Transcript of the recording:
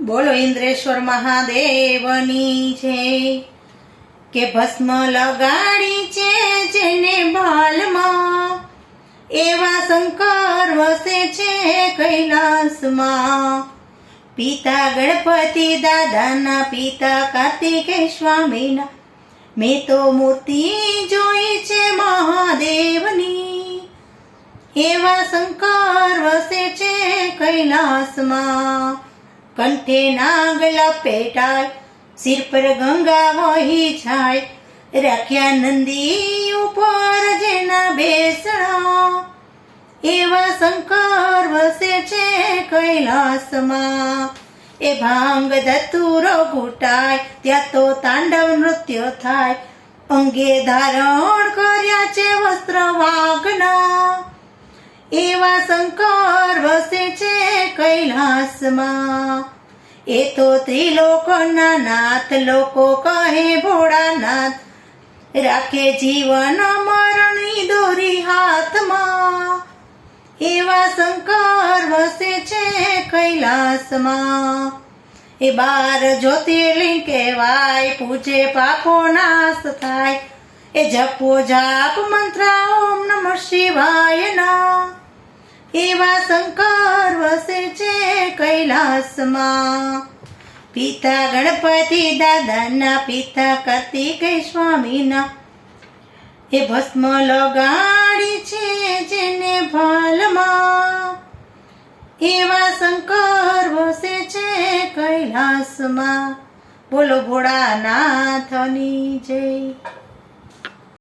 બોલો ઇન્દ્રેશ્વર મહાદેવની છે કે ભસ્મ લગાડી છે જેને ભાલમાં એવા શંકર વસે છે કૈલાસમાં. પિતા ગણપતિ દાદાના પિતા કાર્તિકે સ્વામીના. મેં તો મૂર્તિ જોઈ છે મહાદેવની. એવા શંકર વસે છે કૈલાસમાં. કંઠે નાગ પેટાય સિર પર ગંગા વહી જાય રાખ્યા નંદી ઉપર જેના બેસણા એવા શંકર વસે છે કૈલાસમાં. એ ભાંગ ધતુરો ઘૂંટાય ત્યાં તો તાંડવ નૃત્ય થાય. અંગે ધારણ કર્યા છે વસ્ત્ર વાગના એવા શંકર વસે છે કૈલાસમાં. એ તો ત્રિલોકના નાથ, લોકો કહે ભોળાનાથ, રાખે જીવન મરણની દોરી હાથમાં. એવા શંકર વસે છે કૈલાસમાં. એ બાર જ્યોતિર્લિંગ કહેવાય, પૂજે પાપો નાશ થાય. એ જપો જાપ મંત્ર, ઓમ નમ શિવાય ના એવા શંકર વસે છે કૈલાસમાં. પિતા ગણપતિ દાદાના, પિતા કાર્તિક સ્વામીના. એ ભસ્મ લગાડી છે જેને ભાલમાં. એવા શંકર વસે છે કૈલાસમાં. બોલો ભોળાનાથની જય.